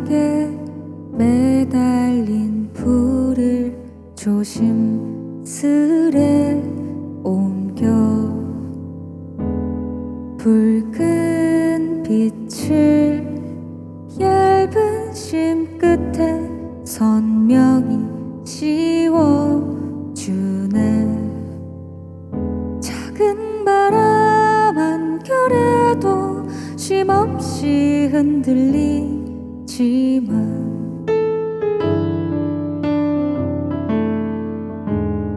바닥에 매달린 불을 조심스레 옮겨. 붉은 빛을 얇은 심 끝에 선명히 씌워주네. 작은 바람 한결에도 쉼없이 흔들린 리지만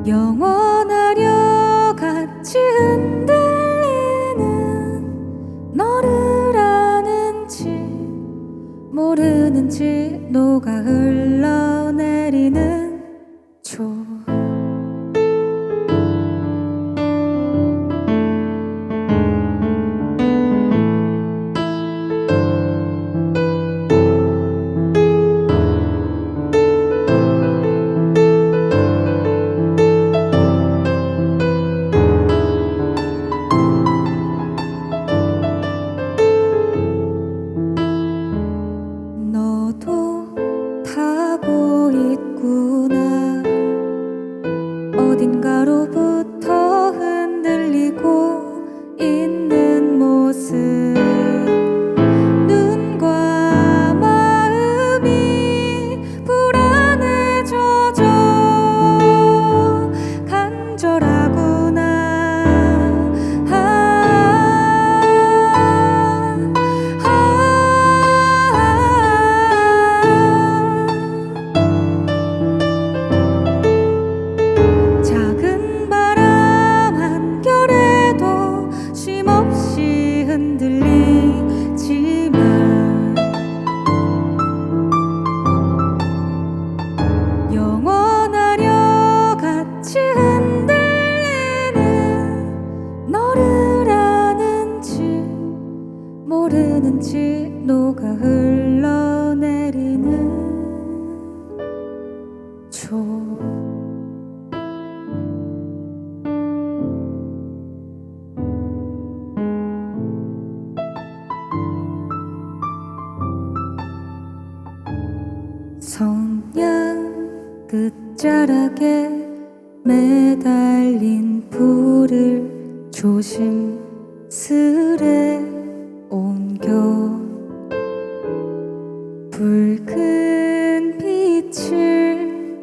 영원하려 같이 흔들리는 너를 아는지 모르는지 녹아 흘 모르는지 녹아 흘러내리는 조. 성냥 끝자락에 매달린 불을 조심스레 옮겨. 붉은 빛을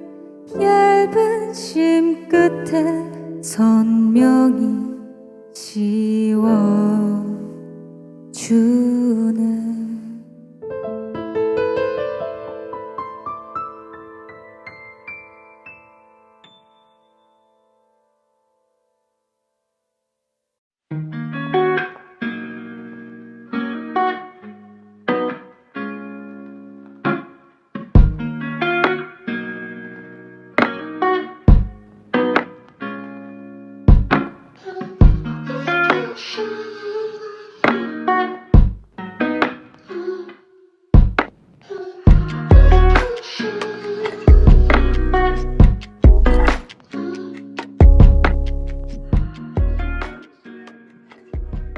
얇은 심 끝에 선명히 씌워 주